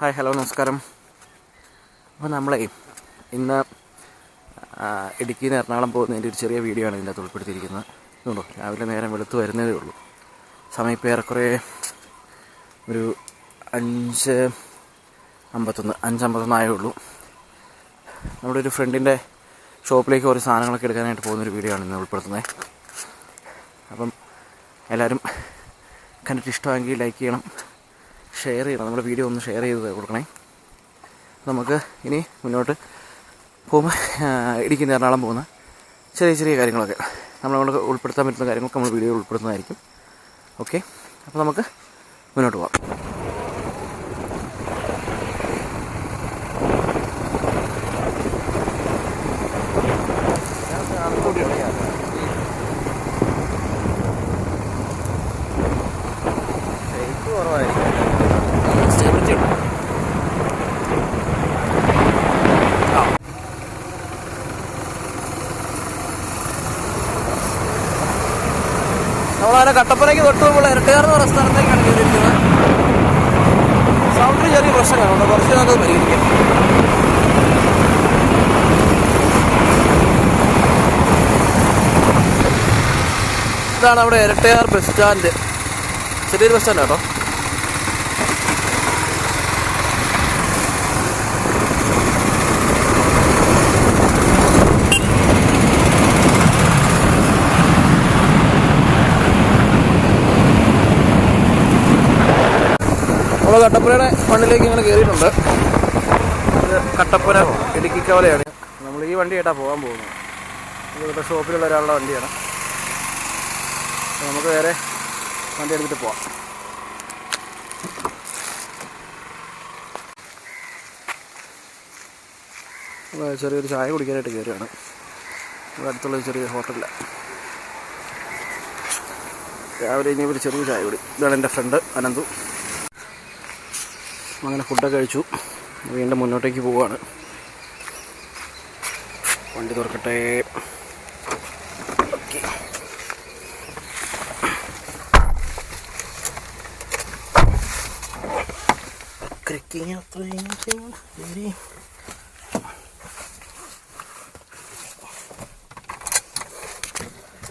Hi hello നമസ്കാരം. അപ്പോൾ നമ്മളെ ഇന്ന് ഇടുക്കിയിൽ നിന്ന് എറണാകുളം പോകുന്നതിന്റെ ഒരു ചെറിയ വീഡിയോ ആണ് ഇതിന്റെ അകത്ത് ഉൾപ്പെടുത്തിയിരിക്കുന്നത്. ഇതുണ്ടോ? രാവിലെ നേരം വെളുത്ത് വരുന്നതേ ഉള്ളൂ. സമയം ഇപ്പോൾ ഏറെക്കുറെ ഒരു അഞ്ച് അമ്പത്തൊന്ന് അഞ്ച് അമ്പത്തൊന്നായേ ഉള്ളൂ. നമ്മുടെ ഒരു ഫ്രണ്ടിന്റെ ഷോപ്പിലേക്ക് കുറേ സാധനങ്ങളൊക്കെ എടുക്കാനായിട്ട് പോകുന്നൊരു വീഡിയോ ആണ് ഇന്ന് ഉൾപ്പെടുത്തുന്നത്. അപ്പം എല്ലാവരും കണ്ടിട്ട് ഇഷ്ടമെങ്കിൽ ലൈക്ക് ചെയ്യണം. ഷെയർ ചെയ്യണം. നമ്മുടെ വീഡിയോ ഒന്ന് ഷെയർ ചെയ്ത് കൊടുക്കണേ. നമുക്ക് ഇനി മുന്നോട്ട് പോകുമ്പോൾ ഇടിക്കുന്ന എറണാകുളം പോകുന്ന ചെറിയ ചെറിയ കാര്യങ്ങളൊക്കെ നമ്മൾ നമ്മളവിടെ ഉൾപ്പെടുത്താൻ പറ്റുന്ന കാര്യങ്ങളൊക്കെ നമ്മൾ വീഡിയോയിൽ ഉൾപ്പെടുത്തുന്നതായിരിക്കും. ഓക്കെ അപ്പോൾ നമുക്ക് മുന്നോട്ട് പോകാം സ്റ്റെബിലിറ്റി ഉണ്ട് നമ്മളങ്ങനെ കട്ടപ്പനയ്ക്ക് തൊട്ട് നമ്മൾ ഇരട്ടുകാർ പറഞ്ഞ സ്ഥലത്തേക്കാണ് കയറിയിരിക്കുന്നത്. സൗണ്ടിന് ചെറിയ പ്രശ്നങ്ങളുണ്ട് കുറച്ച് നമുക്ക് പരിഹരിക്കാം. ഇതാണ് അവിടെ ഇരട്ടയാർ ബസ് സ്റ്റാൻഡ്. ചെറിയൊരു ബസ് സ്റ്റാൻഡ് കേട്ടോ നമ്മൾ കട്ടപ്പനയുടെ മണ്ണിലേക്ക് ഇങ്ങനെ കയറിയിട്ടുണ്ട്. കട്ടപ്പുര ഇടുക്കി കവലയാണ്. നമ്മൾ ഈ വണ്ടി ആയിട്ടാണ് പോകാൻ പോകുന്നത്. ഇവിടുത്തെ ഇവിടെ ഷോപ്പിലുള്ള ഒരാളുടെ വണ്ടിയാണ്. നമുക്ക് വേറെ വണ്ടി എടുത്തിട്ട് പോവാം. ചെറിയൊരു ചായ കുടിക്കാനായിട്ട് കയറുകയാണ്. ഇവിടെ അടുത്തുള്ള ചെറിയ ഹോട്ടലിലാണ് രാവിലെ ഇനി ഒരു ചെറിയ ചായ കുടി. ഇതാണ് എന്റെ ഫ്രണ്ട് അനന്തു. അങ്ങനെ ഫുഡൊക്കെ കഴിച്ചു. വീണ്ടും മുന്നോട്ടേക്ക് പോവുകയാണ് വണ്ടി തുറക്കട്ടെ. ക്രിക്കിങ് അത്രയും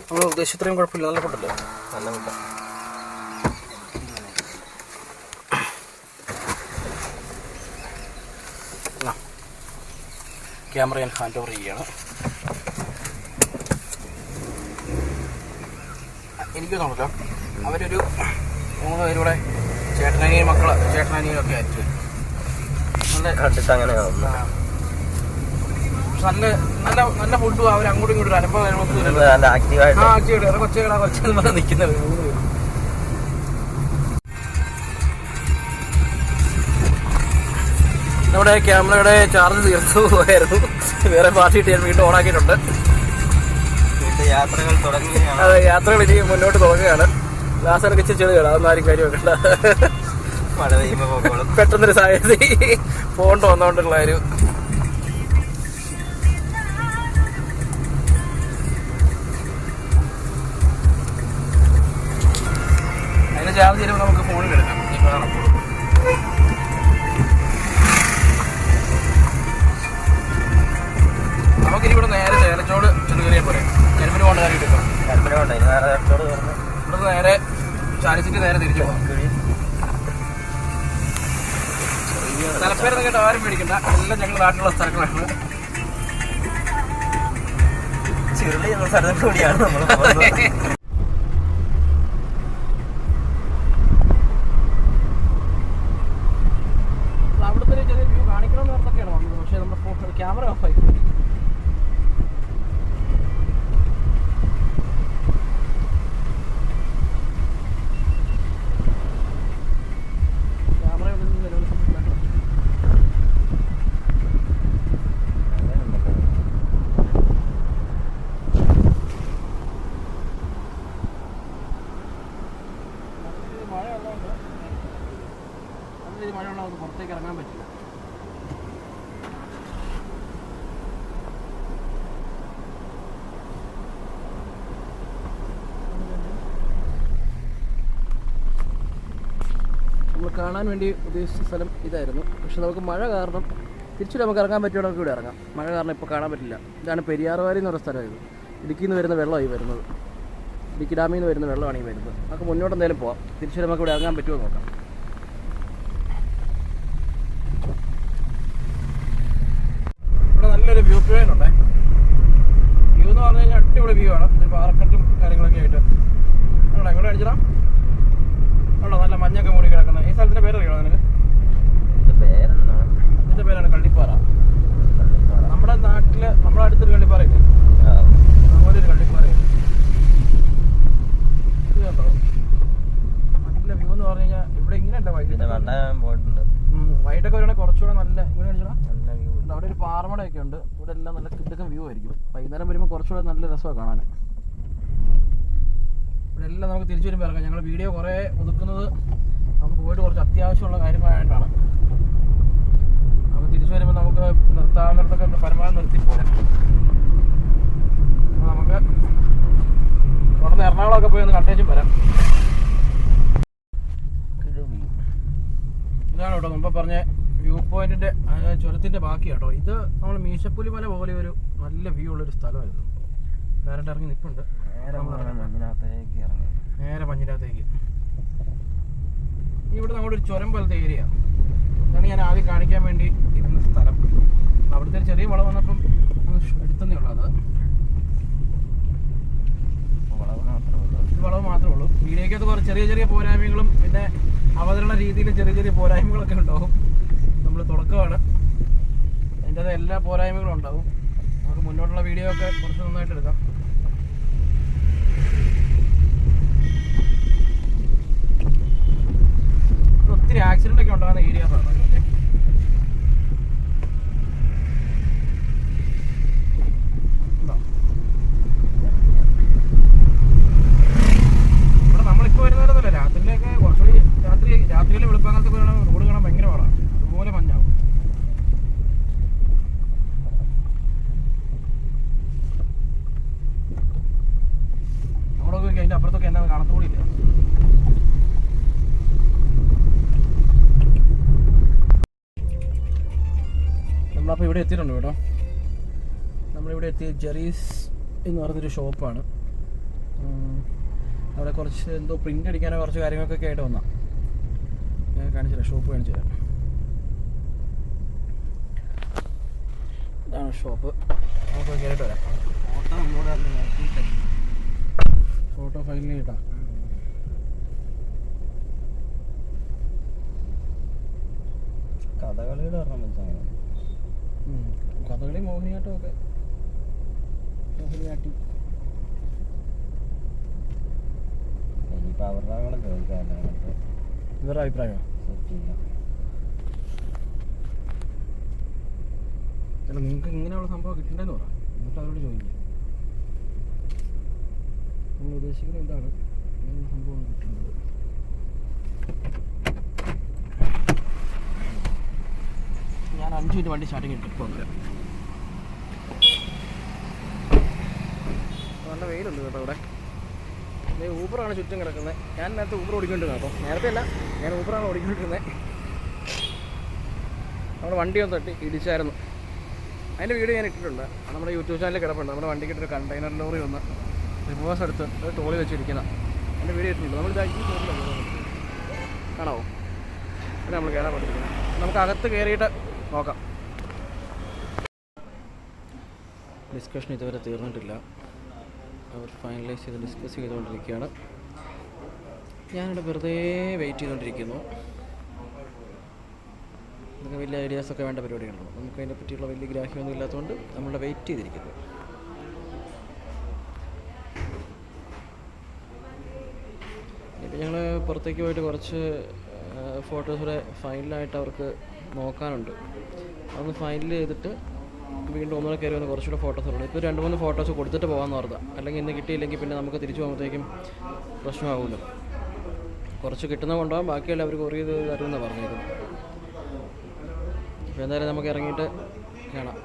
നമ്മൾ ഉദ്ദേശിച്ചത്രയും കുഴപ്പമില്ല. നല്ല ഫുഡല്ലേ? നല്ല ഫുഡ്. ക്യാമറ ഞാൻ ഹാൻഡ് ഓവർ ചെയ്യുകയാണ്. എനിക്ക് തോന്നില്ല അവരൊരു മൂന്ന് പേരൂടെ ചേട്ടനനിയും മക്കൾ ചേട്ടനനിയും ഒക്കെ ആയിട്ട് നല്ല കണ്ടിട്ട് അങ്ങനെ നല്ല നല്ല നല്ല ഫുഡും അവർ അങ്ങോട്ടും ഇങ്ങോട്ടും അനുഭവം കാര്യങ്ങളൊന്നും കൊച്ചു ആക്റ്റീവായിട്ട് ആ കൊച്ചേടാ കൊച്ചെന്ന് പറഞ്ഞ് നിൽക്കുന്നത്. നമ്മുടെ ക്യാമറയുടെ ചാർജ് തീർത്തു പോയായിരുന്നു. വേറെ പാർട്ടി ഇട്ട് ഞാൻ വീണ്ടും ഓണാക്കിയിട്ടുണ്ട് ആക്കിയിട്ടുണ്ട്. യാത്രകൾ തുടങ്ങുകയാണ്. അതെ യാത്രകൾ ഇനി മുന്നോട്ട് തുടങ്ങുകയാണ് ലാസ്റ്റ് എനിക്ക് ചെളി കേടാ അതൊന്നും ആരും കാര്യം വെക്കണ്ട മഴ പെട്ടെന്നൊരു സാഹചര്യം പോകണ്ട വന്നുകൊണ്ടുള്ള ഒരു അതിന് ചാർജ് ചെയ്യുമ്പോൾ നമുക്ക് കൊണ്ട് നേരത്തോട് കയറുന്നു ഇവിടുന്ന് നേരെ ചാലിച്ചിട്ട് നേരെ തിരിച്ചു പോകാം സ്ഥലപ്പേരൊന്നും കേട്ടോ ആരും പേടിക്കണ്ട. എല്ലാം ഞങ്ങൾ നാട്ടിലുള്ള സ്ഥലങ്ങളാണ്. ചുരുളി എന്ന സ്ഥലത്ത് കൂടിയാണ് നമ്മൾ പോകുന്നത് അവിടുത്തെ ഒരു ചെറിയ വ്യൂ കാണിക്കണമെന്ന് ഓർത്തൊക്കെയാണ് വന്നത് പക്ഷേ നമ്മുടെ ഫോൺ ക്യാമറ ഓഫായി ക്യാമറ നിലവിൽ സംഭവിക്കില്ല മഴയുള്ളതുകൊണ്ട് നല്ല രീതിയിൽ മഴയുള്ളതുകൊണ്ട് പുറത്തേക്ക് ഇറങ്ങാൻ പറ്റില്ല. നമ്മൾ കാണാൻ വേണ്ടി ഉദ്ദേശിച്ച സ്ഥലം ഇതായിരുന്നു. പക്ഷെ നമുക്ക് മഴ കാരണം തിരിച്ചു നമുക്ക് ഇറങ്ങാൻ പറ്റിയ നമുക്ക് ഇവിടെ ഇറങ്ങാം. മഴ കാരണം ഇപ്പോൾ കാണാൻ പറ്റില്ല. ഇതാണ് പെരിയാറുവാരി എന്ന് പറയുന്ന സ്ഥലമായിരുന്നു ഇടുക്കിയിൽ നിന്ന് വരുന്ന വെള്ളമായി വരുന്നത്. ഇടുക്കി ഡാമിൽ നിന്ന് വരുന്ന വെള്ളമാണ് ഈ വരുന്നത്. നമുക്ക് മുന്നോട്ട് എന്തായാലും പോവാം. തിരിച്ചു നമുക്ക് ഇവിടെ ഇറങ്ങാൻ പറ്റുമോ നോക്കാം ഇവിടെ നല്ലൊരു വ്യൂ പോയിന്റ് ഉണ്ടേ വ്യൂ എന്ന് പറഞ്ഞു കഴിഞ്ഞാൽ അടിപൊളി വ്യൂ ആണ്. ഒരു പാറക്കെട്ടും കാര്യങ്ങളൊക്കെ ആയിട്ട്. അവിടെ എങ്ങോട്ട് അടിച്ചടാ അവിടെ നല്ല മഞ്ഞൊക്കെ മൂടി കിടക്കുന്ന. ഈ സ്ഥലത്തിന്റെ പേര് അറിയണോ നിനക്ക്? ഇതിന്റെ പേരാണ് കള്ളിപ്പാറ. നമ്മുടെ നാട്ടിൽ നമ്മുടെ അടുത്തൊരു കള്ളിപ്പാറ ഇല്ലേ? അതുപോലെ ഒരു കള്ളിപ്പാറ ഇത് കണ്ടോ? വ്യൂ എന്ന് പറഞ്ഞു കഴിഞ്ഞാൽ ഇവിടെ ഇതിന്റെ വൈകിട്ട് വൈകിട്ടൊക്കെ വരുവാണെങ്കിൽ കുറച്ചുകൂടെ നല്ല ഇങ്ങനെ അടിച്ചടാ. അവിടെ ഒരു പാറമടയൊക്കെ ഉണ്ട്. ഇവിടെ എല്ലാം നല്ല കിടക്കും വ്യൂ ആയിരിക്കും. വൈകുന്നേരം വരുമ്പോൾ കുറച്ചുകൂടെ നല്ല രസമാണ് കാണാൻ. ഇവിടെ എല്ലാം നമുക്ക് തിരിച്ചു വരുമ്പോൾ ഇറങ്ങാം. ഞങ്ങൾ വീഡിയോ കുറേ ഒതുക്കുന്നത് നമുക്ക് പോയിട്ട് കുറച്ച് അത്യാവശ്യമുള്ള കാര്യമായിട്ടാണ് അപ്പോൾ തിരിച്ചു വരുമ്പോൾ നമുക്ക് നിർത്താവുന്നിടത്തൊക്കെ നിർത്തൊക്കെ പരമാവധി നിർത്തി പോരാം. അപ്പോൾ നമുക്ക് തുടർന്ന് എറണാകുളമൊക്കെ പോയി ഒന്ന് കണ്ടേച്ചും വരാം. ഇതാണ് കേട്ടോ മുമ്പ് പറഞ്ഞ പോയിന്റിന്റെ ചുരത്തിന്റെ ബാക്കി കേട്ടോ ഇത് നമ്മൾ മീശപ്പുലി മല പോലെ ഒരു നല്ല വ്യൂ ഉള്ളൊരു സ്ഥലമായിരുന്നു. ഡയറക്റ്റ് ഇറങ്ങി നിൽപ്പുണ്ട് നേരെ മഞ്ഞിനകത്തേക്ക് നേരെ ഇവിടെ നമ്മുടെ ഒരു ചുരം പോലത്തെ ഏരിയ അതാണ് ഞാൻ ആദ്യം കാണിക്കാൻ വേണ്ടി ഇരുന്ന സ്ഥലം. അവിടുത്തെ ചെറിയ വളം വന്നപ്പം എടുത്തേ എടുത്തന്നേ ഉള്ളൂ അത്. വളവ് മാത്രമേ ഉള്ളൂ. ഒരു വളവ് മാത്രമേ ഉള്ളൂ. വീഡിയോക്കകത്ത് കുറച്ച് ചെറിയ ചെറിയ പോരായ്മകളും പിന്നെ അവതരണ രീതിയിൽ ചെറിയ ചെറിയ പോരായ്മകളൊക്കെ ഉണ്ടാവും. നമ്മൾ തുടക്കമാണ്. അതിന്റെ എല്ലാ പോരായ്മകളും ഉണ്ടാവും. നമുക്ക് മുന്നോട്ടുള്ള വീഡിയോ ഒക്കെ കുറച്ച് നന്നായിട്ട് എടുക്കാം ഇവിടെ ഒത്തിരി ആക്സിഡന്റ് ഒക്കെ ഉണ്ടാകുന്ന ഏരിയാസ് ആണ് ഇതൊക്കെ. ഉണ്ടോ? ഇവിടെ നമ്മളിപ്പോൾ വരുന്നവരൊന്നുമല്ല രാത്രിയിലൊക്കെ കുറച്ചുകൂടി രാത്രി രാത്രിയിൽ വെളുപ്പാകാലത്ത് പോയാണ് റോഡ് കാണാൻ ഭയങ്കര പാടാണ് അതുപോലെ മഞ്ഞാവും അവിടെ നോക്കി അതിന്റെ അപ്പുറത്തൊക്കെ എന്നാ കാണത്തുകൂടിയില്ല ഇവിടെ എത്തിയിട്ടുണ്ട് കേട്ടോ. നമ്മളിവിടെ എത്തിയ ജെറീസ് എന്ന് പറഞ്ഞൊരു ഷോപ്പാണ്. അവിടെ കുറച്ച് എന്തോ പ്രിന്റ് അടിക്കാനോ കുറച്ച് കാര്യങ്ങൾക്കൊക്കെ ആയിട്ട് വന്നാ. ഞാൻ കാണിച്ചു തരാം ഷോപ്പ് കാണിച്ചു തരാം. ഇതാണ് ഷോപ്പ്. നമുക്ക് കയറിയിട്ട് വരാം. ഫോട്ടോ നമ്മളോട് ഫോട്ടോ ഫയലിൽ കിട്ടാം. കഥകളിയുടെ പറഞ്ഞാൽ ഉം. കഥകളി മോഹിനിയാട്ടം. ഒക്കെ മോഹിനിയാട്ടി ഇനിയിപ്പോൾ അവരുടെ ചോദിക്കാമല്ലോ അങ്ങോട്ട് ഇവരുടെ അഭിപ്രായമോ അല്ല നിങ്ങൾക്ക് ഇങ്ങനെയുള്ള സംഭവം കിട്ടണ്ടെന്ന് പറ. എന്നിട്ട് അവരോട് ചോദിക്കും. നമ്മൾ ഉദ്ദേശിക്കുന്നത് എന്താണ് ഇങ്ങനെയുള്ള സംഭവം കിട്ടുന്നത് ഞാൻ അഞ്ച് മിനിറ്റ് വണ്ടി സ്റ്റാർട്ടിങ് ഇട്ട് ഇപ്പോൾ വരാം. നല്ല വെയിലുണ്ട് കേട്ടോ ഇവിടെ. ഊബറാണ് ചുറ്റും കിടക്കുന്നത്. ഞാൻ നേരത്തെ ഊബർ ഓടിക്കൊണ്ടിരുന്നത് അപ്പോൾ നേരത്തെ അല്ല ഞാൻ ഊബറാണ് ഓടിക്കൊണ്ടിരുന്നത്. നമ്മുടെ വണ്ടി ഒന്ന് തട്ടി ഇടിച്ചായിരുന്നു. അതിന്റെ വീഡിയോ ഞാൻ ഇട്ടിട്ടുണ്ട്. നമ്മുടെ യൂട്യൂബ് ചാനലിൽ കിടപ്പുണ്ട്. നമ്മുടെ വണ്ടി വണ്ടിക്കിട്ടൊരു കണ്ടെയ്നർ ലോറി ഒന്ന് റിവേഴ്സ് എടുത്ത് ഒരു ടോളി വെച്ചിരിക്കുന്ന. അതിന്റെ വീഡിയോ ഇട്ടിട്ടുണ്ട്. നമ്മൾ ഇതാക്കി കാണാവോ? പിന്നെ നമ്മൾ കയറാൻ പറ്റില്ല നമുക്ക് അകത്ത് കയറിയിട്ട് നോക്കാം. ഡിസ്കഷൻ ഇതുവരെ തീർന്നിട്ടില്ല. അവർ ഫൈനലൈസ് ചെയ്ത് ഡിസ്കസ് ചെയ്തുകൊണ്ടിരിക്കുകയാണ്. ഞാനിവിടെ വെറുതെ വെയിറ്റ് ചെയ്തുകൊണ്ടിരിക്കുന്നു. നിങ്ങൾക്ക് വലിയ ഐഡിയാസൊക്കെ വേണ്ട പരിപാടികളാണ്. നമുക്ക് അതിനെ പറ്റിയുള്ള വലിയ ഗ്രാഹ്യമൊന്നും ഇല്ലാത്തതുകൊണ്ട് നമ്മളുടെ വെയിറ്റ് ചെയ്തിരിക്കുന്നു. ഇപ്പം ഞങ്ങൾ പുറത്തേക്ക് പോയിട്ട് കുറച്ച് ഫോട്ടോസ് കൂടെ ഫൈനലായിട്ട് അവർക്ക് നോക്കാനുണ്ട്. അതൊന്ന് ഫൈനൽ ചെയ്തിട്ട് വീണ്ടും ഒന്നുകൂടെ കയറി വന്ന് കുറച്ചുകൂടെ ഫോട്ടോസ് ഉള്ളൂ ഇപ്പോൾ രണ്ട് മൂന്ന് ഫോട്ടോസ് കൊടുത്തിട്ട് പോകാമെന്ന് ഓർത്താം. അല്ലെങ്കിൽ ഇന്ന് കിട്ടിയില്ലെങ്കിൽ പിന്നെ നമുക്ക് തിരിച്ചു പോകുമ്പോഴത്തേക്കും പ്രശ്നമാകുമല്ലോ കുറച്ച് കിട്ടുന്ന കൊണ്ടുപോകാം. ബാക്കിയെല്ലാം അവർ കൊറിയ ഇത് തരുമെന്നാണ് പറഞ്ഞത് അപ്പോൾ എന്തായാലും നമുക്ക് ഇറങ്ങിയിട്ട് കാണാം.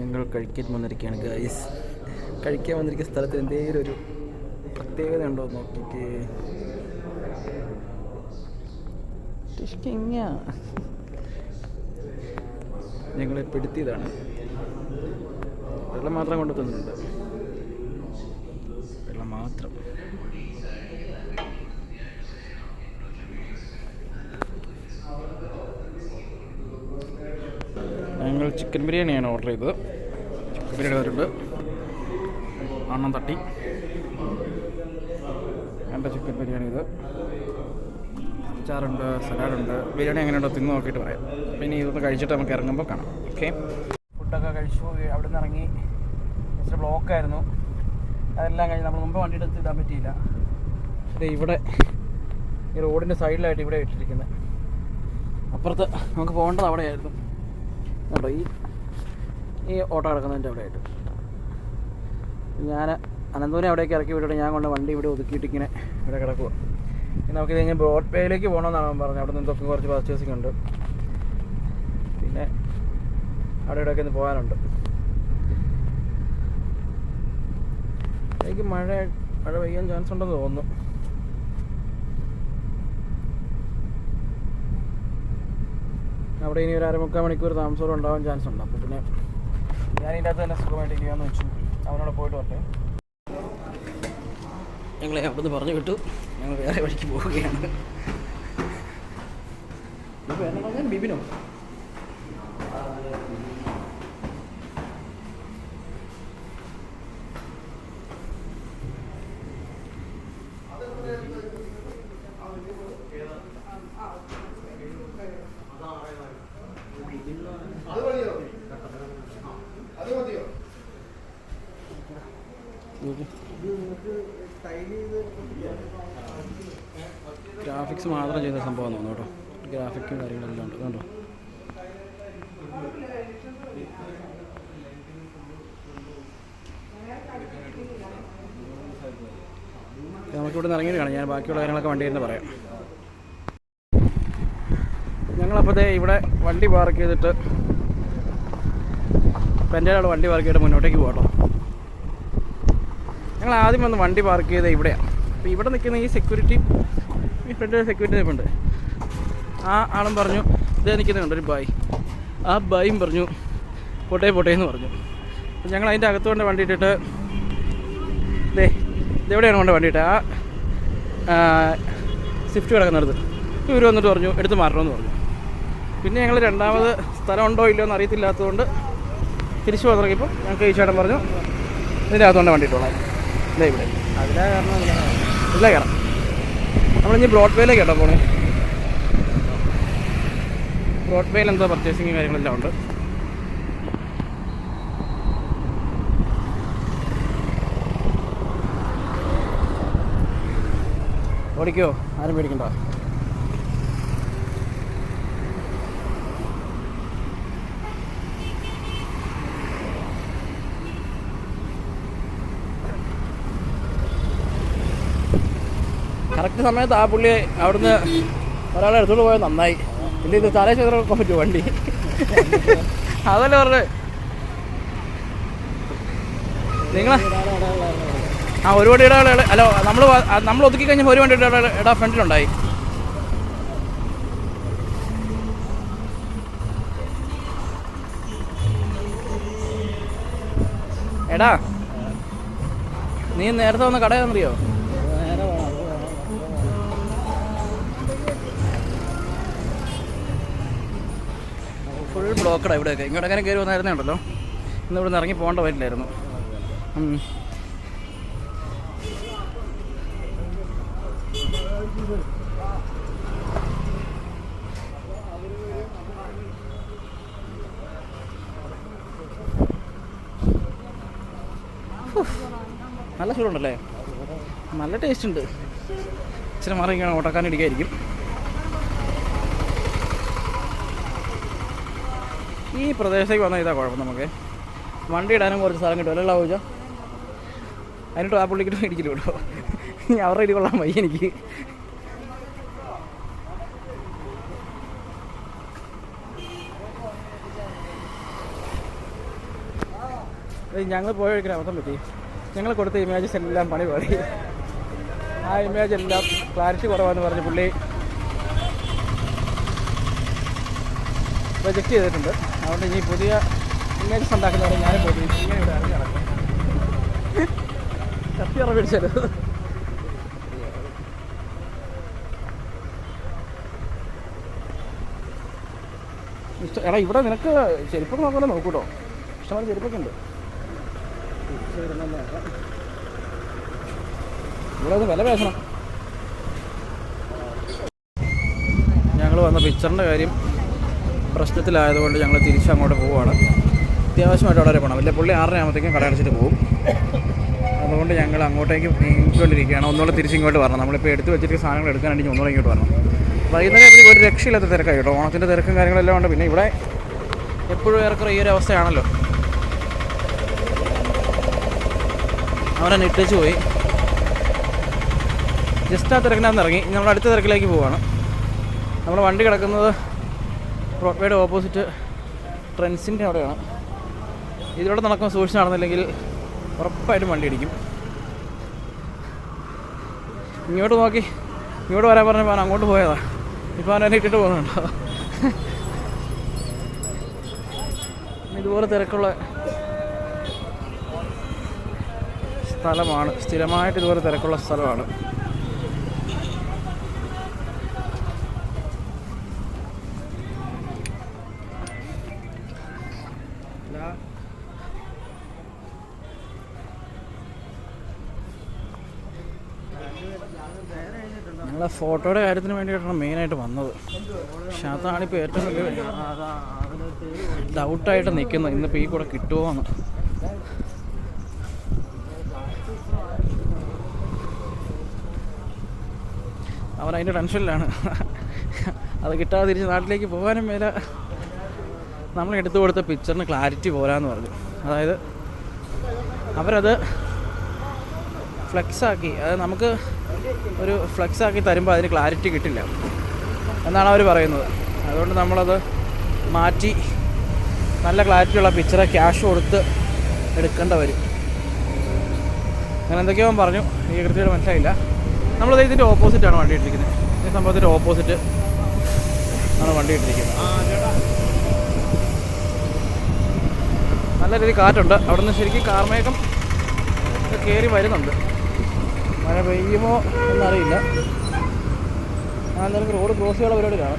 ഞങ്ങൾ കഴിക്കാൻ വന്നിരിക്കുകയാണ് ഗൈസ് കഴിക്കാൻ വന്നിരിക്കുന്ന സ്ഥലത്ത് എന്തെങ്കിലും ഒരു പ്രത്യേകത ഉണ്ടോ നോക്കിയിട്ട് ശിഷ്കിങ്ങ ഞങ്ങളെ പെടുത്തിയതാണ്. വെള്ളം മാത്രം കൊണ്ടു തന്നിട്ടുണ്ട്. വെള്ളം മാത്രം. ഞങ്ങൾ ചിക്കൻ ബിരിയാണിയാണ് ഓർഡർ ചെയ്തത്. ചിക്കൻ ബിരിയാണി വരുന്നുണ്ട് അണ്ണം തട്ടി. എന്റെ ചിക്കൻ ബിരിയാണി ഇത്. അച്ചാറുണ്ട് സലാഡുണ്ട്. ബിരിയാണി എങ്ങനെയുണ്ടോ? തിന്ന് നോക്കിയിട്ട് പറയാം. പിന്നെ ഇതൊന്ന് കഴിച്ചിട്ട് നമുക്ക് ഇറങ്ങുമ്പോൾ കാണാം. ഓക്കെ ഫുഡൊക്കെ കഴിച്ചു അവിടെ നിന്ന് ഇറങ്ങി. ഇച്ചിരി ബ്ലോക്കായിരുന്നു അതെല്ലാം കഴിഞ്ഞ് നമ്മൾ മുമ്പ് വണ്ടി എടുത്ത് ഇടാൻ പറ്റിയില്ല. ഇത് ഇവിടെ ഈ റോഡിന്റെ സൈഡിലായിട്ട് ഇവിടെ ഇട്ടിരിക്കുന്നത് അപ്പുറത്ത് നമുക്ക് പോകേണ്ടത് അവിടെയായിരുന്നു. കേട്ടോ ഈ ഈ ഓട്ടോ കിടക്കുന്നതിന്റെ അവിടെയായിട്ട്. ഞാൻ അനന്തൂരെ അവിടേക്ക് ഇറക്കി വിട്ടിട്ട് ഞാൻ കൊണ്ട് വണ്ടി ഇവിടെ ഒതുക്കിയിട്ട് ഇങ്ങനെ ഇവിടെ കിടക്കുക ഇനി നമുക്ക് ഇത് കഴിഞ്ഞ് ബ്രോഡ് പേയിലേക്ക് പോകണമെന്നാണ് പറഞ്ഞത്. അവിടെ നിന്ന് തൊക്കെ കുറച്ച് പർച്ചേസിംഗ് ഉണ്ട്. അവിടെ ഇവിടെയൊക്കെ ഒന്ന് പോകാനുണ്ട്. എനിക്ക് മഴ മഴ പെയ്യാൻ ചാൻസ് ഉണ്ടെന്ന് തോന്നുന്നു. അവിടെ ഇനി ഒരു അരമുക്കാൽ മണിക്കൂർ താമസം ഉണ്ടാവാൻ ചാൻസ് ഉണ്ട്. അപ്പോൾ പിന്നെ ഞാൻ ഇതിന്റെ അകത്ത് തന്നെ സുഖമായിട്ട് ഇരിക്കാമെന്ന് വെച്ചു. അവനോട് പോയിട്ട് വരട്ടെ. ഞങ്ങളെ അവിടുന്ന് പറഞ്ഞു വിട്ടു. ഞങ്ങൾ വേറെ വഴിക്ക് പോവുകയാണ്. ബിബിനോ? ഗ്രാഫിക്സ് മാത്രം ചെയ്ത സംഭവം തോന്നുന്നു കേട്ടോ. ഗ്രാഫിക്കും കാര്യങ്ങളെല്ലാം ഉണ്ട്. കേട്ടോ നമുക്കിവിടെ നിന്ന് ഇറങ്ങിയിട്ട് ഞാൻ ബാക്കിയുള്ള കാര്യങ്ങളൊക്കെ വണ്ടി ഇരുന്ന് പറയാം. ഞങ്ങളപ്പോഴത്തെ ഇവിടെ വണ്ടി പാർക്ക് ചെയ്തിട്ട് എന്റെ വണ്ടി പാർക്ക് ചെയ്തിട്ട് മുന്നോട്ടേക്ക് പോകട്ടോ ഞങ്ങൾ ആദ്യം വന്ന് വണ്ടി പാർക്ക് ചെയ്ത് ഇവിടെയാണ് അപ്പോൾ ഇവിടെ നിൽക്കുന്ന ഈ സെക്യൂരിറ്റി ഈ ഫ്രണ്ട് സെക്യൂരിറ്റി നിൽപ്പുണ്ട് ആ ആളും പറഞ്ഞു ഇതേ നിൽക്കുന്നുണ്ട് ഒരു ബായ്. ആ ബായും പറഞ്ഞു പോട്ടെ പോട്ടെ എന്ന് പറഞ്ഞു. അപ്പം ഞങ്ങൾ അതിന്റെ അകത്ത് കൊണ്ട് വണ്ടി ഇട്ടിട്ട് ദേ ഇതെവിടെയാണ് കൊണ്ട് വണ്ടി ഇട്ടത് ആ സ്വിഫ്റ്റ് കിടക്കുന്നിടത്ത്. ഇവർ വന്നിട്ട് പറഞ്ഞു എടുത്ത് മാറണമെന്ന് പറഞ്ഞു. പിന്നെ ഞങ്ങൾ രണ്ടാമത് സ്ഥലം ഉണ്ടോ ഇല്ലയോ എന്ന് അറിയത്തില്ലാത്തതുകൊണ്ട് തിരിച്ചു വന്നിറങ്ങിയപ്പോൾ ഞങ്ങൾക്ക് ഈ ചേട്ടൻ പറഞ്ഞു ഇതിന്റെ അകത്തുകൊണ്ട് വണ്ടി ഇട്ടോളാം. ഇല്ല ഇവിടെ. അതിലാ കാരണം ഇല്ല കയറാം നമ്മളിനി ബ്രോഡ് വേയിലേക്ക് കേട്ടോ പോണേ. ബ്രോഡ്വേയിൽ എന്തോ പർച്ചേസിങ് കാര്യങ്ങളെല്ലാം ഉണ്ട്. ഓടിക്കോ? ആരും പേടിക്കണ്ട. കറക്റ്റ് സമയത്ത് ആ പുള്ളി അവിടുന്ന് ഒരാളെ എടുത്തോണ്ട് പോയത് നന്നായി. ഇല്ല ഇത് തലേ ചെയ്തൊക്കെ പറ്റുമോ വണ്ടി? അതല്ലേ പറഞ്ഞത് നിങ്ങളെ? ആ ഒരു വണ്ടി ഇടാ അല്ല നമ്മൾ നമ്മൾ ഒതുക്കി കഴിഞ്ഞാൽ ഒരു വണ്ടി ഇടാ ഇടാ ഫ്രണ്ടിലുണ്ടായി. എടാ നീ നേരത്തെ വന്ന കടയാണെന്നറിയോ? ഫുൾ ബ്ലോക്കഡാണ് ഇവിടെയൊക്കെ. ഇങ്ങോട്ട് അങ്ങനെ കയറി വന്നായിരുന്നേ ഉണ്ടല്ലോ ഇന്ന് ഇവിടെ നിന്ന് ഇറങ്ങി പോകേണ്ട പറ്റില്ലായിരുന്നു നല്ല ചൂടുണ്ടല്ലേ? നല്ല ടേസ്റ്റ് ഉണ്ട്. ഇച്ചിരി മാറി ഇങ്ങനെ ഓട്ടക്കാൻ ഈ പ്രദേശത്തേക്ക് വന്നാൽ ഇതാ കുഴപ്പം നമുക്ക്. വണ്ടി ഇടാനും കുറച്ച് സ്ഥലം കിട്ടും. അല്ലല്ലോ പൂജ അതിനിട്ട് ആ പുള്ളിക്കിട്ട് ഇടിക്കില്ല കേട്ടോ അവരുടെ ഇടി കൊള്ളാൻ വയ്യ എനിക്ക്. ഞങ്ങൾ പോയ വഴിക്ക് അബദ്ധം പറ്റി. ഞങ്ങൾ കൊടുത്ത ഇമേജസ് എല്ലാം പണി പാടി ആ ഇമേജ് എല്ലാം ക്ലാരിറ്റി കുറവാന്ന് പറഞ്ഞ് പുള്ളി പ്രൊജക്റ്റ് ചെയ്തിട്ടുണ്ട്. അതുകൊണ്ട് ഇനി പുതിയ ഇമേജസ് ഉണ്ടാക്കുന്നവരെ ഞാൻ പോയി ഇങ്ങനെ ഇവിടെ ഇറങ്ങി നടക്കും കത്തി ഇറ എടാ ഇവിടെ നിനക്ക് ചെരുപ്പൊക്കെ നോക്കുമ്പോൾ നോക്കൂട്ടോ. ഇഷ്ടംപോലെ ചെരുപ്പൊക്കെ ഉണ്ട്. ഇവിടെ വില പേശണം. ഞങ്ങൾ വന്ന പിക്ചറിന്റെ കാര്യം പ്രശ്നത്തിലായതുകൊണ്ട് ഞങ്ങൾ തിരിച്ച് അങ്ങോട്ട് പോവുകയാണ്. അത്യാവശ്യമായിട്ട് വളരെ പോകണം വലിയ പുള്ളി ആറരയാകുമ്പോഴത്തേക്കും കടയടച്ചിട്ട് പോകും അതുകൊണ്ട് ഞങ്ങൾ അങ്ങോട്ടേക്ക് നീങ്ങിക്കൊണ്ടിരിക്കുകയാണ്. ഒന്നുകൂടെ തിരിച്ച് ഇങ്ങോട്ട് വരണം. നമ്മളിപ്പോൾ എടുത്ത് വെച്ചിട്ട് സാധനങ്ങൾ എടുക്കാനായിട്ട് ഒന്നുകൂടെ ഇങ്ങോട്ട് വരണം. വൈകുന്നേരം ആയപ്പോഴത്തേക്ക് ഒരു രക്ഷയില്ലാത്ത തിരക്കായി കേട്ടോ ഓണത്തിന്റെ തിരക്കും കാര്യങ്ങളെല്ലാം ഉണ്ട്. പിന്നെ ഇവിടെ എപ്പോഴും ഏറെക്കുറെ ഈ ഒരു അവസ്ഥയാണല്ലോ. അവനെ നെട്ടിച്ച് പോയി. ജസ്റ്റ് ആ തിരക്കിനകത്ത് ഇറങ്ങി. നമ്മൾ അടുത്ത തിരക്കിലേക്ക് പോവുകയാണ് നമ്മൾ വണ്ടി കിടക്കുന്നത് റോഡ്വേയുടെ ഓപ്പോസിറ്റ് ട്രെൻസിന്റെ അവിടെയാണ്. ഇതിലൂടെ നടക്കുന്ന സൂക്ഷിച്ച് നടന്നില്ലെങ്കിൽ ഉറപ്പായിട്ടും വണ്ടി ഇടിക്കും. ഇങ്ങോട്ട് നോക്കി. ഇങ്ങോട്ട് വരാൻ പറഞ്ഞ പാൻ അങ്ങോട്ട് പോയതാ. ഇപ്പോൾ അവൻ എന്നെ ഇട്ടിട്ട് പോകുന്നുണ്ടോ? ഇതുപോലെ തിരക്കുള്ള സ്ഥലമാണ്. സ്ഥിരമായിട്ട് ഇതുപോലെ തിരക്കുള്ള സ്ഥലമാണ്. ഫോട്ടോയുടെ കാര്യത്തിന് വേണ്ടിയിട്ടാണ് മെയിനായിട്ട് വന്നത്. പക്ഷെ അതാണ് ഇപ്പോൾ ഏറ്റവും വലിയ ഡൗട്ടായിട്ട് നിൽക്കുന്നത് ഇന്നിപ്പോൾ ഈ കൂടെ കിട്ടുമോ എന്ന് അവൻ അതിന്റെ ടെൻഷനിലാണ്. അത് കിട്ടാതെ തിരിച്ച് നാട്ടിലേക്ക് പോകാനും മേല. നമ്മൾ എടുത്തു കൊടുത്ത പിക്ചറിന് ക്ലാരിറ്റി പോരാന്ന് പറഞ്ഞു. അതായത് അവരത് ഫ്ലെക്സാക്കി അത് നമുക്ക് ഒരു ഫ്ലക്സ് ആക്കി തരുമ്പോൾ അതിന് ക്ലാരിറ്റി കിട്ടില്ല. എന്നാണ് അവർ പറയുന്നത്. അതുകൊണ്ട് നമ്മളത് മാറ്റി നല്ല ക്ലാരിറ്റിയുള്ള പിക്ചറെ ക്യാഷ് കൊടുത്ത് എടുക്കേണ്ട വരും. അങ്ങനെ എന്തൊക്കെയോ പറഞ്ഞു. എനിക്ക് കൃത്യമായിട്ട് മനസ്സിലായില്ല. നമ്മളത് ഇതിന്റെ ഓപ്പോസിറ്റാണ് വണ്ടി ഇട്ടിരിക്കുന്നത് ഈ സംഭവത്തിന്റെ ഓപ്പോസിറ്റ് ആണ് വണ്ടി ഇട്ടിരിക്കുന്നത് നല്ല രീതിയിൽ കാറ്റുണ്ട്. അവിടെ നിന്ന് ശരിക്കും കാർമേഘം കയറി വരുന്നുണ്ട്. മഴ പെയ്യുമോ എന്നറിയില്ല. ആ നിനക്ക് റോഡ് ക്രോസ് ചെയ്യാനുള്ള പരിപാടിയിലാണ്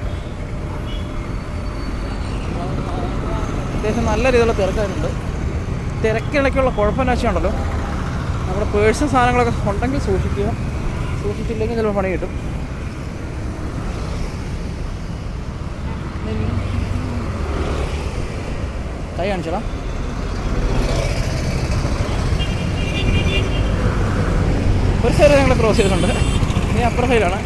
അത്യാവശ്യം നല്ല രീതിയിലുള്ള തിരക്കാരുണ്ട് തിരക്കിടയ്ക്കുള്ള കുഴപ്പനാശമുണ്ടല്ലോ നമ്മുടെ പേഴ്സൺ സാധനങ്ങളൊക്കെ ഉണ്ടെങ്കിൽ സൂക്ഷിക്കുക. സൂക്ഷിച്ചില്ലെങ്കിൽ ചിലപ്പോൾ പണി കിട്ടും. കൈ കാണിച്ചടാ ഒരു സൈഡ് ഞങ്ങൾ ക്രോസ് ചെയ്തിട്ടുണ്ട്. ഇനി അപ്പുറ സൈഡാണ്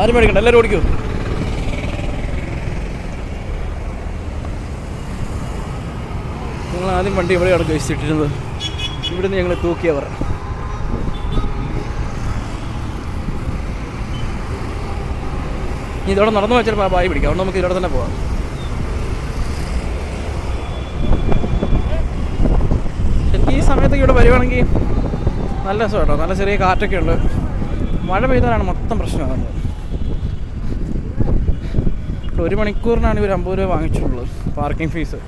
ആരും പേടിക്കണ്ട എല്ലാവരും ഓടിക്കൂ. ഞങ്ങൾ ആദ്യം വണ്ടി ഇവിടെയാണ് കഴിച്ചിട്ടിരുന്നത് ഇവിടുന്ന് ഞങ്ങൾ തൂക്കിയവർ. ഇനി ഇതോടെ നടന്നു വെച്ചാൽ ബായി പിടിക്കാം. അതുകൊണ്ട് നമുക്ക് ഇതിലൂടെ തന്നെ പോവാം. എനിക്ക് ഈ സമയത്തൊക്കെ ഇവിടെ വരുവാണെങ്കിൽ നല്ല രസം കേട്ടോ നല്ല ചെറിയ കാറ്റൊക്കെ ഉണ്ട്. മഴ പെയ്താലാണ് മൊത്തം പ്രശ്നമാകുന്നത് ഒരു മണിക്കൂറിനാണ് ഇവർ അമ്പത് രൂപ വാങ്ങിച്ചിട്ടുള്ളത് പാർക്കിംഗ് ഫീസ്.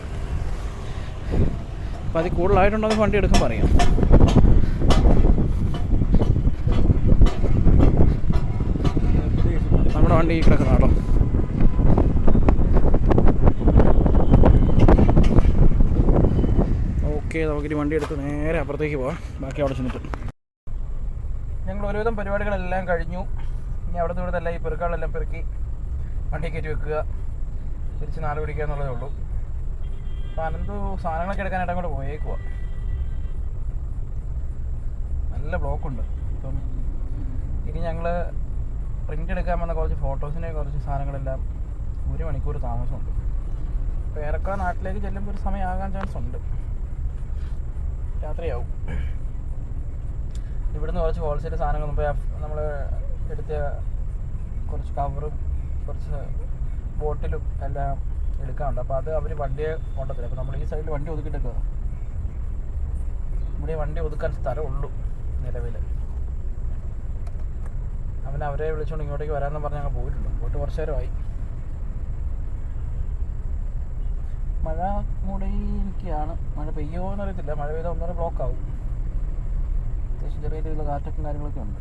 അപ്പം അതിൽ കൂടുതലായിട്ടുണ്ടോ എന്ന് വണ്ടി എടുക്കാൻ പറയാം. നമ്മുടെ വണ്ടി കിടക്കുന്ന കേട്ടോ. ഓക്കെ നമുക്കിനി വണ്ടി എടുത്ത് നേരെ അപ്പുറത്തേക്ക് പോവാം. ബാക്കി അവിടെ ചെന്നിട്ട്. ഞങ്ങൾ ഒരുവിധം പരിപാടികളെല്ലാം കഴിഞ്ഞു. ഇനി അവിടെ നിന്ന് ഇവിടുത്തെ ഈ പെറുക്കാളെല്ലാം പെറുക്കി വണ്ടി കയറ്റി വെക്കുക. തിരിച്ച് നാല് പിടിക്കുക എന്നുള്ളതേ ഉള്ളൂ. അപ്പോൾ അനന്തു സാധനങ്ങളൊക്കെ എടുക്കാനായിട്ട് അങ്ങോട്ട് പോയേക്കുവാ. നല്ല ബ്ലോക്കുണ്ട്. ഇപ്പം ഇനി ഞങ്ങൾ പ്രിന്റ് എടുക്കാൻ വന്ന കുറച്ച് ഫോട്ടോസിനെ കുറച്ച് സാധനങ്ങളെല്ലാം ഒരു മണിക്കൂർ താമസമുണ്ട്. അപ്പോൾ ഏറെക്കാ നാട്ടിലേക്ക് ചെല്ലുമ്പോൾ ഒരു സമയം സമയമാകാൻ ചാൻസ് ഉണ്ട്. രാത്രിയാവും. ഇവിടുന്ന് കുറച്ച് ഹോൾസെയിൽ സാധനങ്ങൾ നമ്മൾ എടുത്ത കുറച്ച് കവറും കുറച്ച് ബോട്ടിലും എല്ലാം എടുക്കാറുണ്ട് അപ്പോൾ അത് അവർ വണ്ടിയെ കൊണ്ടത്തില്ല അപ്പോൾ നമ്മൾ ഈ സൈഡിൽ വണ്ടി ഒതുക്കിയിട്ടേക്കുക ഇവിടെ വണ്ടി ഒതുക്കാൻ സ്ഥലമുള്ളൂ നിലവിൽ അവൻ അവരെ വിളിച്ചുകൊണ്ട് ഇങ്ങോട്ടേക്ക് വരാമെന്ന് പറഞ്ഞ് ഞങ്ങൾ പോയിട്ടുണ്ട്. പോയിട്ട് കുറച്ച് നേരമായി. മഴ മൂടിയിരിക്കുകയാണ് മഴ പെയ്യോ എന്നറിയത്തില്ല. മഴ പെയ്താൽ ഒന്നര ബ്ലോക്ക് ആവും. അത്യാവശ്യം ചെറിയ രീതിയിലുള്ള കാറ്റൊക്കെ കാര്യങ്ങളൊക്കെ ഉണ്ട്.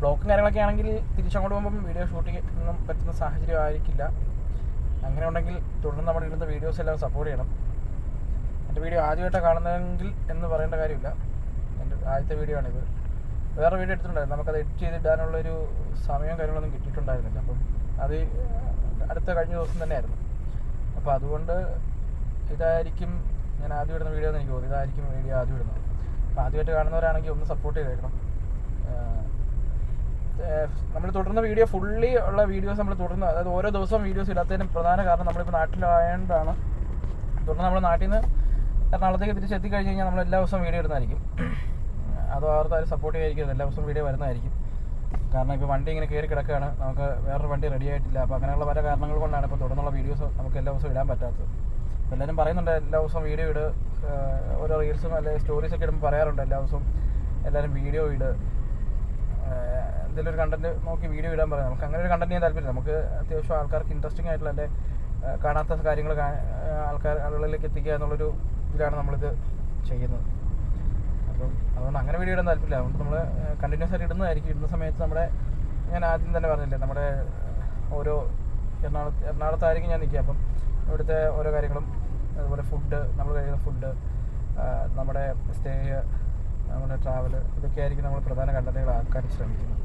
ബ്ലോക്കും കാര്യങ്ങളൊക്കെ ആണെങ്കിൽ തിരിച്ചങ്ങോട്ട് പോകുമ്പം വീഡിയോ ഷൂട്ടിംഗ് ഒന്നും പറ്റുന്ന സാഹചര്യം ആയിരിക്കില്ല. അങ്ങനെ ഉണ്ടെങ്കിൽ തുടർന്ന് നമ്മുടെ ഇടുന്ന വീഡിയോസ് എല്ലാം സപ്പോർട്ട് ചെയ്യണം. എന്റെ വീഡിയോ ആദ്യമായിട്ടാണ് കാണുന്നതെങ്കിൽ എന്ന് പറയേണ്ട കാര്യമില്ല. എന്റെ ആദ്യത്തെ വീഡിയോ ആണിത്. വേറെ വീഡിയോ എടുത്തിട്ടുണ്ടായിരുന്നു. നമുക്കത് എഡിറ്റ് ചെയ്തിടാനുള്ളൊരു സമയം കാര്യങ്ങളൊന്നും കിട്ടിയിട്ടുണ്ടായിരുന്നില്ല. അപ്പം അത് അടുത്ത കഴിഞ്ഞ ദിവസം തന്നെയായിരുന്നു. അപ്പോൾ അതുകൊണ്ട് ഇതായിരിക്കും ഞാൻ ആദ്യം ഇടുന്ന വീഡിയോ എന്ന് എനിക്ക് തോന്നുന്നു. ഇതായിരിക്കും വീഡിയോ ആദ്യം ഇടുന്നത്. അപ്പോൾ ആദ്യമായിട്ട് കാണുന്നവരാണെങ്കിൽ ഒന്ന് സപ്പോർട്ട് ചെയ്തേക്കണം. നമ്മൾ തുടർന്ന വീഡിയോ ഫുള്ളി ഉള്ള വീഡിയോസ് നമ്മൾ തുടർന്ന് അതായത് ഓരോ ദിവസവും വീഡിയോസ് ഇടാത്തതിന് പ്രധാന കാരണം നമ്മളിപ്പോൾ നാട്ടിലായതുകൊണ്ടാണ് തുടർന്ന് നമ്മൾ നാട്ടിൽ നിന്ന് എറണാകുളത്തേക്ക് തിരിച്ചെത്തി കഴിഞ്ഞ് കഴിഞ്ഞാൽ നമ്മൾ എല്ലാ ദിവസവും വീഡിയോ ഇടുന്നതായിരിക്കും. അതോ ആർക്കാരും സപ്പോർട്ട് ആയിരിക്കും എല്ലാ ദിവസവും വീഡിയോ വരുന്നതായിരിക്കും. കാരണം ഇപ്പോൾ വണ്ടി ഇങ്ങനെ കയറി കിടക്കുകയാണ്. നമുക്ക് വേറൊരു വണ്ടി റെഡി ആയിട്ടില്ല. അപ്പോൾ അങ്ങനെയുള്ള പല കാരണങ്ങൾ കൊണ്ടാണ് ഇപ്പോൾ തുടർന്നുള്ള വീഡിയോസ് നമുക്ക് എല്ലാ ദിവസവും ഇടാൻ പറ്റാത്തത്. എല്ലാവരും പറയുന്നുണ്ട് എല്ലാ ദിവസവും വീഡിയോ ഇട്. ഓരോ റീൽസും അല്ലെങ്കിൽ സ്റ്റോറീസൊക്കെ ഇടുമ്പോൾ പറയാറുണ്ട് എല്ലാ ദിവസവും എല്ലാവരും വീഡിയോ ഇട്. ഒരു കണ്ടന്റ് നോക്കി വീഡിയോ ഇടാൻ പറയാം. നമുക്ക് അങ്ങനെ ഒരു കണ്ടന്റ് ചെയ്യാൻ താല്പര്യം നമുക്ക് അത്യാവശ്യം ആൾക്കാർക്ക് ഇൻട്രസ്റ്റിംഗ് ആയിട്ടുള്ള അല്ലെ കാണാത്ത കാര്യങ്ങൾ ആൾക്കാർ ആളുകളിലേക്ക് എത്തിക്കുക എന്നുള്ളൊരു ഇതിലാണ് നമ്മളിത് ചെയ്യുന്നത്. അപ്പം അതുകൊണ്ട് അങ്ങനെ വീഡിയോ ഇടാൻ താല്പര്യമില്ല. അതുകൊണ്ട് നമ്മൾ കണ്ടിന്യൂസ് ആയിട്ട് ഇടുന്നതായിരിക്കും. ഇടുന്ന സമയത്ത് നമ്മുടെ ഞാൻ ആദ്യം തന്നെ പറഞ്ഞില്ലേ നമ്മുടെ ഓരോ എറണാകുളത്ത് എറണാകുളത്തായിരിക്കും ഞാൻ നിൽക്കുക. അപ്പം ഇവിടുത്തെ ഓരോ കാര്യങ്ങളും അതുപോലെ ഫുഡ് നമ്മൾ കഴിക്കുന്ന ഫുഡ് നമ്മുടെ സ്റ്റേ നമ്മുടെ ട്രാവൽ ഇതൊക്കെ ആയിരിക്കും നമ്മൾ പ്രധാന കണ്ടന്റുകളാക്കാൻ ശ്രമിക്കുന്നത്.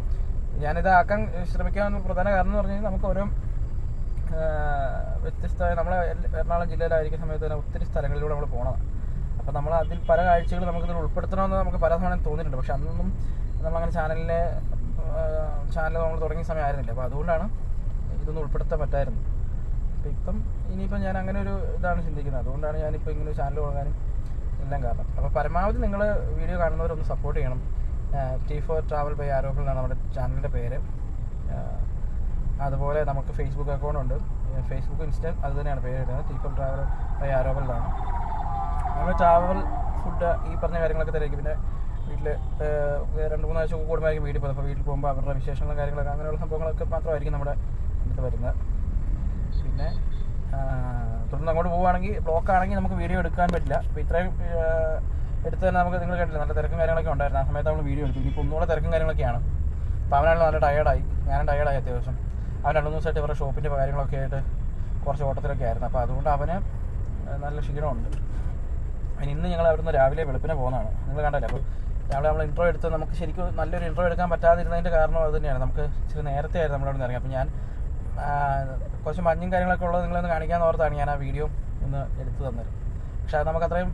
ഞാനിത് ആക്കാൻ ശ്രമിക്കാൻ പ്രധാന കാരണം എന്ന് പറഞ്ഞു കഴിഞ്ഞാൽ നമുക്ക് ഓരോ വ്യത്യസ്തമായ നമ്മളെ എറണാകുളം ജില്ലയിലായിരിക്കുന്ന സമയത്ത് തന്നെ ഒത്തിരി സ്ഥലങ്ങളിലൂടെ നമ്മൾ പോകണതാണ് അപ്പോൾ നമ്മൾ അതിൽ പല കാഴ്ചകൾ നമുക്കിതിൽ ഉൾപ്പെടുത്തണമെന്ന് നമുക്ക് പല സമയം തോന്നിയിട്ടുണ്ട്. പക്ഷെ അന്നൊന്നും നമ്മളങ്ങനെ ചാനലിനെ ചാനൽ നമ്മൾ തുടങ്ങിയ സമയമായിരുന്നില്ല അപ്പോൾ അതുകൊണ്ടാണ് ഇതൊന്നും ഉൾപ്പെടുത്താൻ പറ്റായിരുന്നു. അപ്പോൾ ഇപ്പം ഇനിയിപ്പം ഞാൻ അങ്ങനെ ഒരു ഇതാണ് ചിന്തിക്കുന്നത്. അതുകൊണ്ടാണ് ഞാനിപ്പോൾ ഇങ്ങനെ ചാനൽ തുടങ്ങാനും എല്ലാം കാരണം. അപ്പോൾ പരമാവധി നിങ്ങൾ വീഡിയോ കാണുന്നവരൊന്ന് സപ്പോർട്ട് ചെയ്യണം. T four travel by Arohal എന്നാണ് നമ്മുടെ ചാനലിന്റെ പേര്. അതുപോലെ നമുക്ക് ഫേസ്ബുക്ക് അക്കൗണ്ട് ഉണ്ട്. ഫേസ്ബുക്ക് ഇൻസ്റ്റ അത് തന്നെയാണ് പേര് വരുന്നത്. T four travel by Arohal എന്നാണ് നമ്മൾ ട്രാവൽ ഫുഡ് ഈ പറഞ്ഞ കാര്യങ്ങളൊക്കെ തരായിരിക്കും പിന്നെ വീട്ടിൽ രണ്ട് മൂന്ന് ആഴ്ച കൂടുമ്പോഴായിരിക്കും വീട്ടിൽ പോകുന്നത്. അപ്പോൾ വീട്ടിൽ പോകുമ്പോൾ അവരുടെ വിശേഷങ്ങളും കാര്യങ്ങളൊക്കെ അങ്ങനെയുള്ള സംഭവങ്ങളൊക്കെ മാത്രമായിരിക്കും നമ്മുടെ ഇതിൽ വരുന്നത്. പിന്നെ തുടർന്ന് അങ്ങോട്ട് പോവുകയാണെങ്കിൽ ബ്ലോക്ക് ആണെങ്കിൽ നമുക്ക് വീഡിയോ എടുക്കാൻ പറ്റില്ല. അപ്പോൾ ഇത്രയും എടുത്ത് തന്നെ നമുക്ക് നിങ്ങൾ കണ്ടില്ല നല്ല തിരക്കും കാര്യങ്ങളൊക്കെ ഉണ്ടായിരുന്നു. ആ സമയത്ത് നമ്മൾ വീഡിയോ എടുത്തു. ഇനിയിപ്പോൾ ഒന്നുകൂടെ തിരക്കും കാര്യങ്ങളൊക്കെയാണ്. അപ്പോൾ അവനാണ് നല്ല ടയേർഡായി ഞാനും ടയേർഡായി അത്യാവശ്യം. അവൻ രണ്ട് മൂന്ന് ദിവസമായിട്ട് ഇവരുടെ ഷോപ്പിന്റെ കാര്യങ്ങളൊക്കെ ആയിട്ട് കുറച്ച് ഓട്ടത്തിലൊക്കെ ആയിരുന്നു. അപ്പോൾ അതുകൊണ്ട് അവന് നല്ല ക്ഷീണമുണ്ട്. അതിന് ഇന്ന് ഞങ്ങൾ അവിടുന്ന് രാവിലെ വെളുപ്പിനെ പോകുന്നതാണ്. നിങ്ങൾ കണ്ടല്ലേ? അപ്പോൾ രാവിലെ നമ്മൾ ഇൻട്രോ എടുത്ത് നമുക്ക് ശരിക്കും നല്ലൊരു ഇൻട്രോ എടുക്കാൻ പറ്റാതിരുന്നതിന്റെ കാരണം അത് തന്നെയാണ്. നമുക്ക് ഇച്ചിരി നേരത്തെ ആയിരുന്നു നമ്മൾ അവിടെ നിന്ന് ഇറങ്ങി അപ്പോൾ ഞാൻ കുറച്ച് മഞ്ഞും കാര്യങ്ങളൊക്കെ ഉള്ളത് നിങ്ങളൊന്ന് കാണിക്കാൻ ഓർത്താണ് ഞാൻ ആ വീഡിയോ ഒന്ന് എടുത്തു തന്നത്. പക്ഷേ അത് നമുക്ക് അത്രയും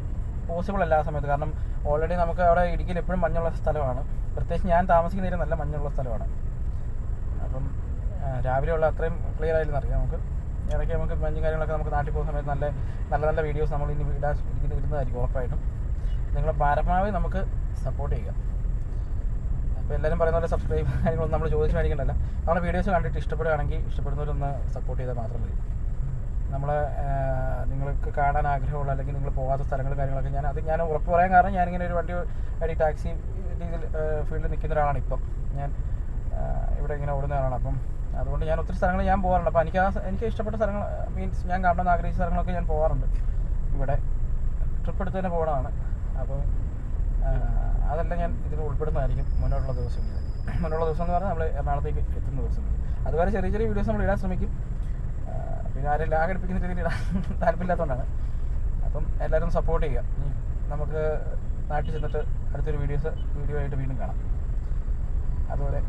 പോസിബിൾ അല്ല ആ സമയത്ത്. കാരണം ഓൾറെഡി നമുക്ക് അവിടെ ഇടുക്കിയിൽ എപ്പോഴും മഞ്ഞുള്ള സ്ഥലമാണ്. പ്രത്യേകിച്ച് ഞാൻ താമസിക്കുന്ന നല്ല മഞ്ഞുള്ള സ്ഥലമാണ്. അപ്പം രാവിലെ ഉള്ള അത്രയും ക്ലിയർ ആയില്ലെന്ന് അറിയാം നമുക്ക്. ഇടയ്ക്ക് നമുക്ക് മഞ്ഞും കാര്യങ്ങളൊക്കെ നമുക്ക് നാട്ടിൽ പോകുന്ന സമയത്ത് നല്ല നല്ല നല്ല വീഡിയോസ് നമ്മൾ ഇനി ഇടാൻ ഇരിക്കുന്ന ഇരുന്നതായിരിക്കും ഉറപ്പായിട്ടും. നിങ്ങൾ പരമാവധി നമുക്ക് സപ്പോർട്ട് ചെയ്യുക. അപ്പോൾ എല്ലാവരും പറയുന്ന പോലെ സബ്സ്ക്രൈബ് കാര്യങ്ങളൊന്നും നമ്മൾ ചോദിച്ചു മേടിക്കണ്ടല്ല നമ്മുടെ വീഡിയോസ് കണ്ടിട്ട് ഇഷ്ടപ്പെടുകയാണെങ്കിൽ ഇഷ്ടപ്പെടുന്നവരൊന്ന് സപ്പോർട്ട് ചെയ്താൽ മാത്രം മതി. നമ്മൾ നിങ്ങൾക്ക് കാണാൻ ആഗ്രഹമുള്ള അല്ലെങ്കിൽ നിങ്ങൾ പോകാത്ത സ്ഥലങ്ങളും കാര്യങ്ങളൊക്കെ ഞാൻ അത് ഞാൻ ഉറപ്പ് പറയാൻ കാരണം ഞാനിങ്ങനെ ഒരു വണ്ടി വഴി ടാക്സി രീതിയിൽ ഫീൽഡിൽ നിൽക്കുന്ന ഒരാളാണ് ഇപ്പം. ഞാൻ ഇവിടെ ഇങ്ങനെ ഓടുന്ന ആളാണ് അപ്പം അതുകൊണ്ട് ഞാൻ ഒത്തിരി സ്ഥലങ്ങൾ ഞാൻ പോകാറുണ്ട്. അപ്പോൾ എനിക്ക് ആ എനിക്ക് ഇഷ്ടപ്പെട്ട സ്ഥലങ്ങൾ മീൻസ് ഞാൻ കാണണമെന്ന് ആഗ്രഹിച്ച സ്ഥലങ്ങളൊക്കെ ഞാൻ പോകാറുണ്ട്. ഇവിടെ ട്രിപ്പ് എടുത്ത് തന്നെ പോകണതാണ്. അപ്പോൾ അതെല്ലാം ഞാൻ ഇതിൽ ഉൾപ്പെടുന്നതായിരിക്കും മുന്നോട്ടുള്ള ദിവസങ്ങളിൽ. മുന്നോട്ടുള്ള ദിവസം എന്ന് പറഞ്ഞാൽ നമ്മൾ എറണാകുളത്തേക്ക് എത്തുന്ന ദിവസങ്ങൾ അതുവരെ ചെറിയ ചെറിയ വീഡിയോസ് നമ്മൾ ഇടാൻ ശ്രമിക്കും. പിന്നെ ആരും ലാഗ് അടുപ്പിക്കുന്ന രീതിയിൽ താല്പര്യമില്ലാത്തതുകൊണ്ടാണ്. അപ്പം എല്ലാവരും സപ്പോർട്ട് ചെയ്യുക. നമുക്ക് നാട്ടിൽ ചെന്നിട്ട് അടുത്തൊരു വീഡിയോസ് വീഡിയോ ആയിട്ട് വീണ്ടും കാണാം. അതുപോലെ